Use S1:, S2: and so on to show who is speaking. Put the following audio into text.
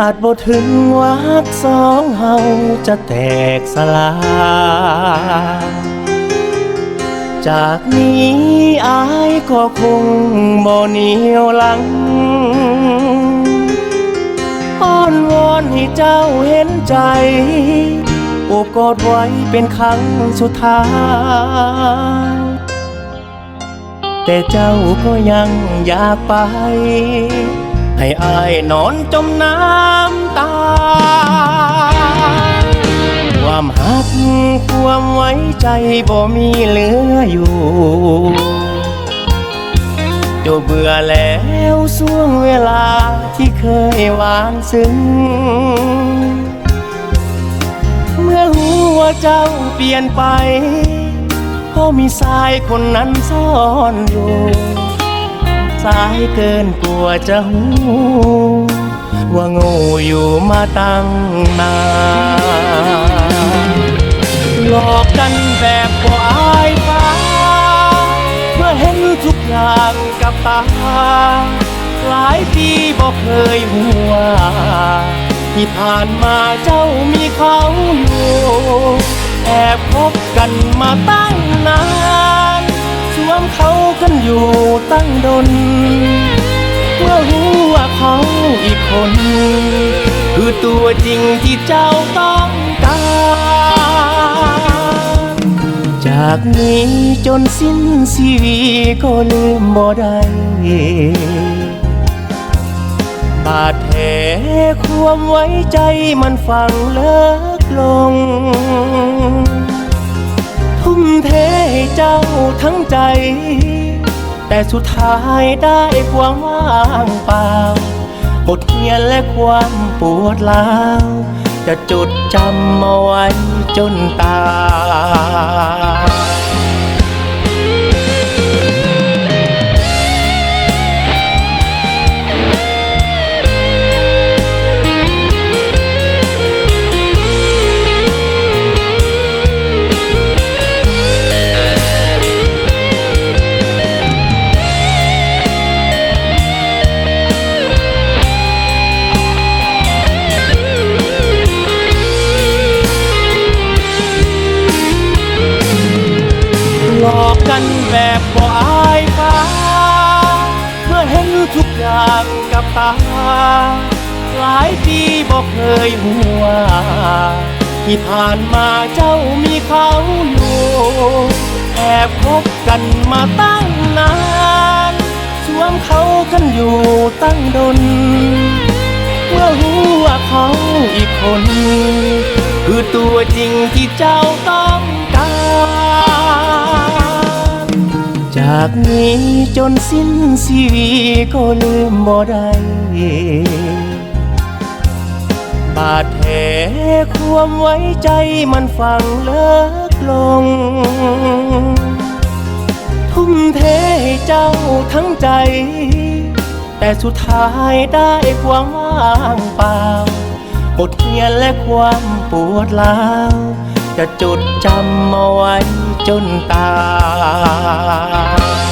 S1: อาจบ่ถึงวักสองเฮาจะแตกสลาย จากนี้อายก็คงบ่เหนียวหลัง อ้อนวอนให้เจ้าเห็นใจโอบกอดไว้เป็นครั้งสุดท้าย แต่เจ้าก็ยังอยากไป ให้อายนอนจมน้ำตา ความหักความไว้ใจบ่มีเหลืออยู่เจ้าเบื่อแล้วช่วงเวลาที่เคยหวานซึ้ง เมื่อรู้ว่าเจ้าเปลี่ยนไปเพราะมีสายคนนั้นซ่อนอยู่ สายเกินกลัวจะหูว่าง่อยู่มาตั้งนานหลอกกันแบบบ่อายฟ้าเมื่อเห็นทุกอย่างกับตา หลายปีบอกเคยหัว ที่ผ่านมาเจ้ามีเขาอยู่ แอบคบกันมาตั้งนาน เขากันอยู่ตั้งดน เมื่อรู้ว่าเขาอีกคน คือตัวจริงที่เจ้าต้องการจากนี้จนสิ้นชีวิตก็ลืมบ่ได้บาดแผลความไว้ใจมันฝังเลิกลง ทุ่มเทให้เจ้าทั้งใจ แต่สุดท้ายได้ความว่างเปล่าบทเรียนและความปวดร้าวจะจดจำเอาไว้จนตาย กันแบบบ่อายฟ้าเมื่อเห็นทุกอย่างกับตา หลายปีบอกเคยหัว ที่ผ่านมาเจ้ามีเขาอยู่ แอบคบกันมาตั้งนาน สวมเขากันอยู่ตั้งดน เมื่อรู้ว่าเขาอีกคน คือตัวจริงที่เจ้าต้องารจากนี้จนสิ้นชีวิตก็ลืมบ่ได้บาดแผลความไว้ใจมันฝังเลิกลง ทุ่มเทให้เจ้าทั้งใจ แต่สุดท้ายได้ความว่างเปล่า บทเรียนและความปวดร้าว จะจดจำเอาไว้จนตาย